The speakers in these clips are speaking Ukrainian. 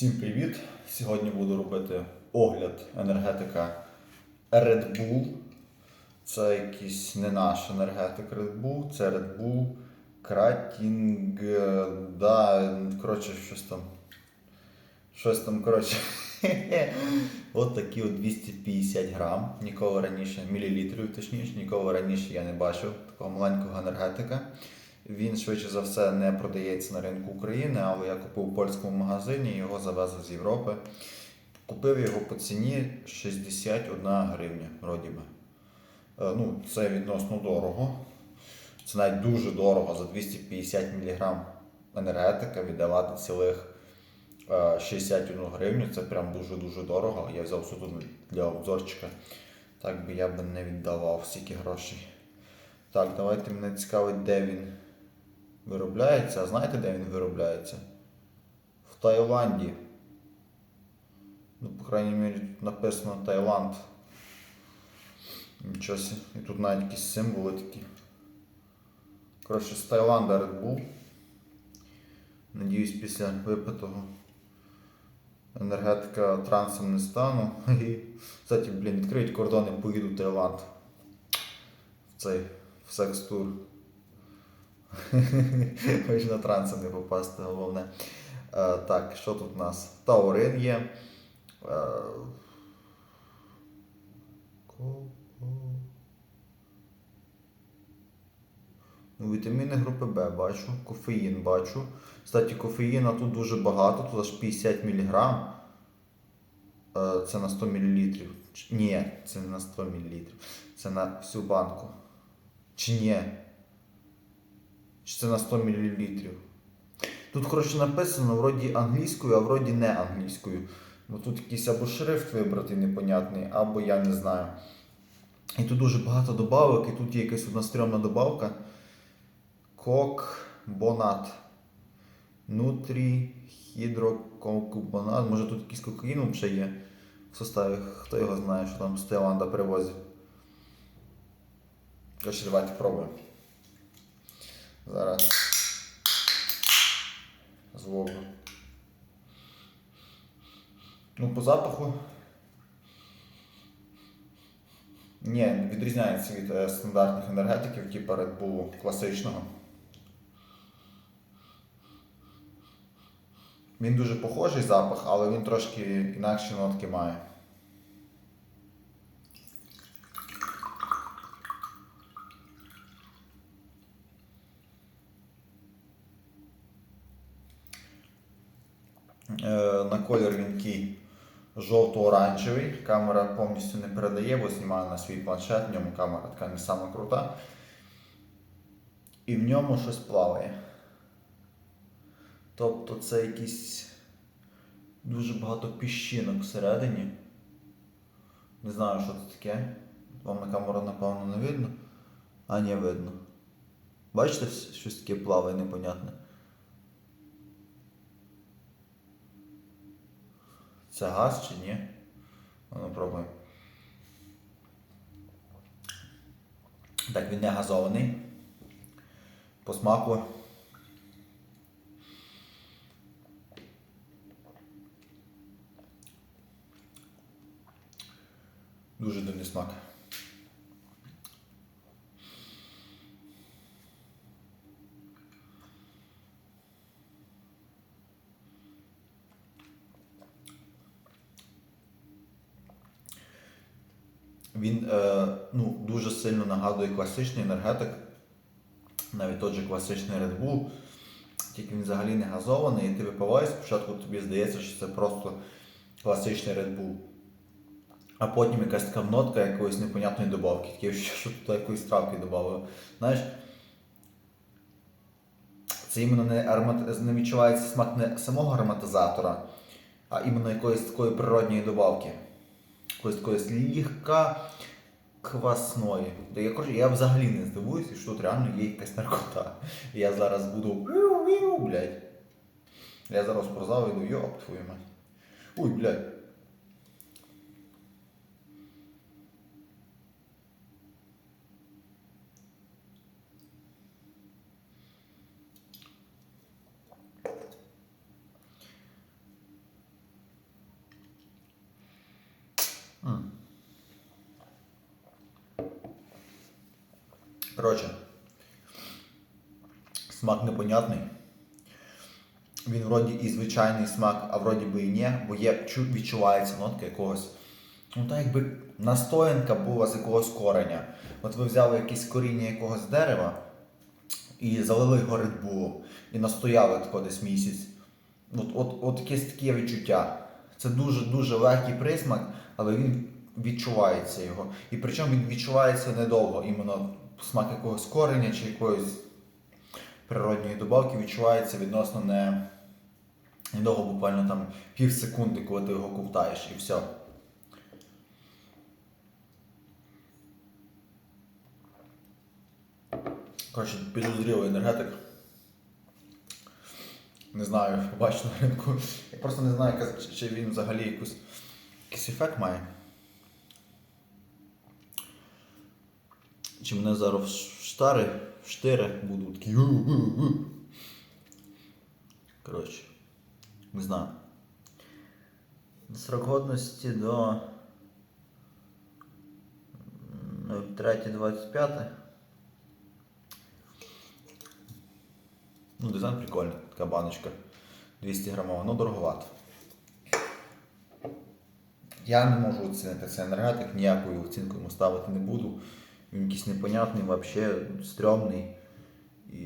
Всім привіт! Сьогодні буду робити огляд енергетика Red Bull. Це якийсь не наш енергетик Red Bull, це Red Bull Кратінг. Да, коротше, щось там. Щось там, коротше. От такі от 250 грам. Ніколи раніше, мілілітрів, точніше, ніколи раніше я не бачив такого маленького енергетика. Він швидше за все не продається на ринку України, але я купив у польському магазині, його завезли з Європи. Купив його по ціні 61 гривня, вроді би. Е, Ну, це відносно дорого. Це навіть дуже дорого за 250 мг енергетика віддавати цілих е, 61 гривню. Це прям дуже-дуже дорого. Я взяв суто для обзорчика. Так би я би не віддавав стільки грошей. Так, давайте мене цікавить, де він виробляється. А знаєте, де він виробляється? В Таїланді. Ну, по крайній мірі, тут написано Таїланд. Нічого сі. І тут навіть якісь символи такі. Коротше, з Таїланда Red Bull. Надіюсь, після випитого енергетика трансом не стану. І, кстати, блін, відкриють кордони, поїду в Таїланд. В цей в секс-тур. Хоч на транси не попасти, головне. Е, так, що тут у нас? Таурин є. Е, Ну, Вітаміни групи Б бачу, кофеїн бачу. Кстати, кофеїна тут дуже багато, тут аж 50 мг. Е, Це на 100 мл. Ні, це не на 100 мл. Це на всю банку. Чи ні? Чи це на 100 мл? Тут, коротше, написано вроді англійською, а вроді не англійською. Бо тут якийсь або шрифт вибрати непонятний, або я не знаю. І тут дуже багато добавок, і тут є якась одна стрьомна добавка. Кокбонат. Нутрі гідрококбонат. Може тут якийсь кокаїн ще є в составі. Хто його знає, що там з Таїланда перевозять. Коротше, давайте пробуємо. Зараз. Звуку. Ну, по запаху. Ні, відрізняється від е, стандартних енергетиків, типу Red Bull класичного. Він дуже похожий запах, але він трошки інакші нотки має. На колір він такий жовто-оранжевий. Камера повністю не передає, бо знімаю на свій планшет, в ньому камера така не сама крута. І в ньому щось плаває. Тобто це якісь дуже багато піщинок всередині. Не знаю, що це таке. Вам на камеру, напевно, не видно. А ні, видно. Бачите, щось таке плаває непонятне. Це газ чи ні? Ну, пробуємо. Так, він не газований. По смаку. Дуже дивний смак. Він е, ну, дуже сильно нагадує класичний енергетик, навіть той же класичний Red Bull, тільки він взагалі не газований, і ти випиваєш, спочатку тобі здається, що це просто класичний Red Bull. А потім якась така нотка якоїсь непонятної добавки, таке, що тут якоїсь травки додали. Знаєш, це іменно не, аромат... не відчувається смак не самого ароматизатора, а іменно якоїсь такої природньої добавки якоїсь такої легка квасної. Та Я, кажу, я взагалі не здивуюся, що тут реально є якась наркота. Я зараз буду. блядь. Я зараз прозав і йду, йоп твою мать. Ой, блядь. Коротше, смак непонятний. Він вроді і звичайний смак, а вроді би і ні, бо є, відчувається нотка якогось. Ну так якби настоянка була з якогось кореня. От ви взяли якесь коріння якогось дерева і залили його Red і настояли тако десь місяць. От, от, от якесь таке відчуття. Це дуже-дуже легкий присмак, але він відчувається його. І причому він відчувається недовго. Іменно смак якогось кореня чи якоїсь природньої добавки відчувається відносно не недовго, буквально там пів секунди, коли ти його ковтаєш, і все. Коротше, підозрілий енергетик. Не знаю, побачу на ринку. Я просто не знаю, чи він взагалі якийсь ефект має. Чи мене зараз в штари, в штири буду такі. Коротше, не знаю. Срок годності до 03.25. Ну, дизайн прикольний, така баночка. 200 грамова, ну дороговато. Я не можу оцінити цей енергетик, ніякою оцінку йому ставити не буду. Він якийсь непонятний, взагалі стрьомний. І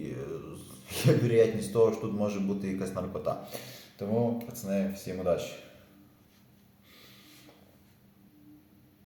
є вероятність того, що тут може бути якась наркота. Тому, пацани, всім удачі.